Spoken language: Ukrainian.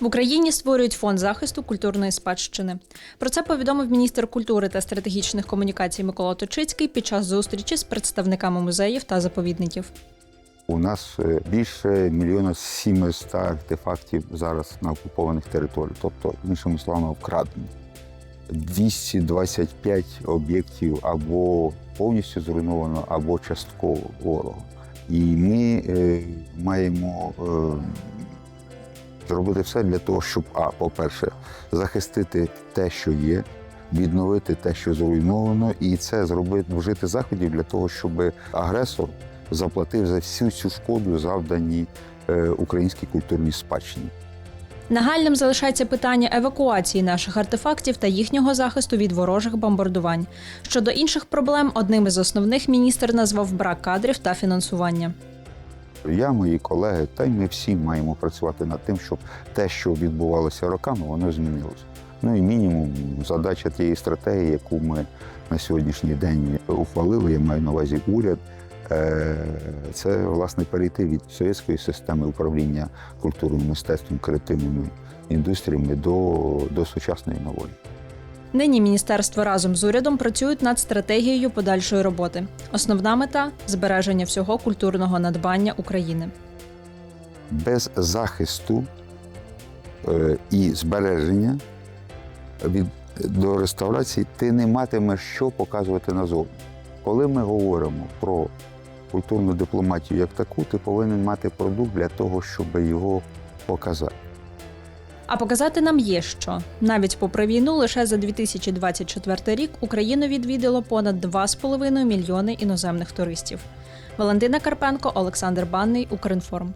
В Україні створюють фонд захисту культурної спадщини. Про це повідомив міністр культури та стратегічних комунікацій Микола Точицький під час зустрічі з представниками музеїв та заповідників. У нас е, більше мільйона 700 артефактів зараз на окупованих територіях, тобто, іншими словами, вкрадені. 225 об'єктів або повністю зруйновано, або частково ворогом. І ми е, маємо е, зробити все для того, щоб, а, по-перше, захистити те, що є, відновити те, що зруйновано, і це зробити вжити заходів для того, щоб агресор заплатив за всю цю шкоду, завдані е, українській культурній спадщині. Нагальним залишається питання евакуації наших артефактів та їхнього захисту від ворожих бомбардувань. Щодо інших проблем, одним із основних міністр назвав брак кадрів та фінансування. Я, мої колеги, та й ми всі маємо працювати над тим, щоб те, що відбувалося роками, воно змінилося. Ну і мінімум задача тієї стратегії, яку ми на сьогоднішній день ухвалили, я маю на увазі уряд. е, Це власне перейти від совєтської системи управління культурою, мистецтвом, креативними індустріями до, до сучасної нової. Нині міністерство разом з урядом працюють над стратегією подальшої роботи. Основна мета збереження всього культурного надбання України. без захисту е, і збереження від, до реставрації ти не матимеш що показувати назовні. Коли ми говоримо про культурну дипломатію як таку, ти повинен мати продукт для того, щоб його показати. А показати нам є що. Навіть попри війну, лише за 2024 рік Україну відвідало понад 2,5 мільйони іноземних туристів. Валентина Карпенко, Олександр Банний, Укрінформ.